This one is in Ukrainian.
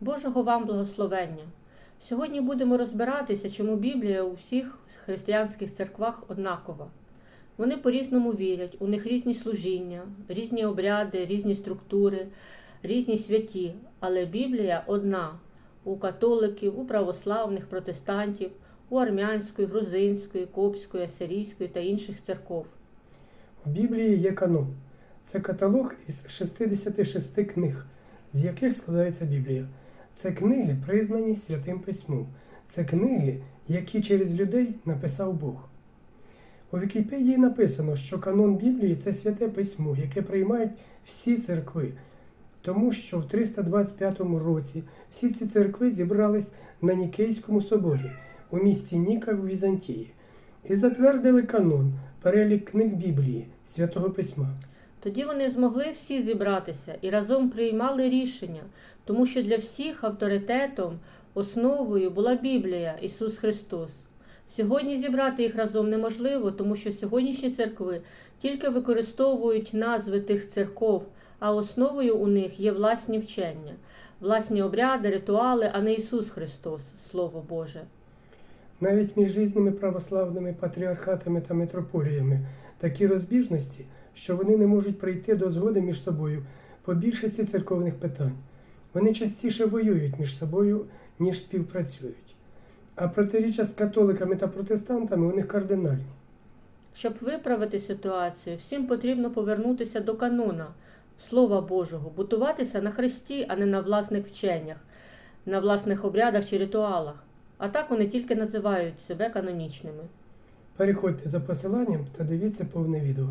Божого вам благословення! Сьогодні будемо розбиратися, чому Біблія у всіх християнських церквах однакова. Вони по-різному вірять, у них різні служіння, різні обряди, різні структури, різні святі, але Біблія одна у католиків, у православних, протестантів, у армянської, грузинської, копської, асирійської та інших церков. В Біблії є канон. Це каталог із 66 книг, з яких складається Біблія. Це книги, признані Святим Письмом. Це книги, які через людей написав Бог. У Вікіпедії написано, що канон Біблії це святе письмо, яке приймають всі церкви, тому що в 325 році всі ці церкви зібрались на Нікейському соборі у місті Ніка в Візантії і затвердили канон, перелік книг Біблії, святого письма. Тоді вони змогли всі зібратися і разом приймали рішення, тому що для всіх авторитетом, основою була Біблія Ісус Христос. Сьогодні зібрати їх разом неможливо, тому що сьогоднішні церкви тільки використовують назви тих церков, а основою у них є власні вчення, власні обряди, ритуали, а не Ісус Христос, Слово Боже. Навіть між різними православними патріархатами та митрополіями такі розбіжності, що вони не можуть прийти до згоди між собою по більшості церковних питань. Вони частіше воюють між собою, ніж співпрацюють. А протиріччя з католиками та протестантами у них кардинальні. Щоб виправити ситуацію, всім потрібно повернутися до канона Слова Божого, бутуватися на Христі, а не на власних вченнях, на власних обрядах чи ритуалах. А так вони тільки називають себе канонічними. Переходьте за посиланням та дивіться повне відео.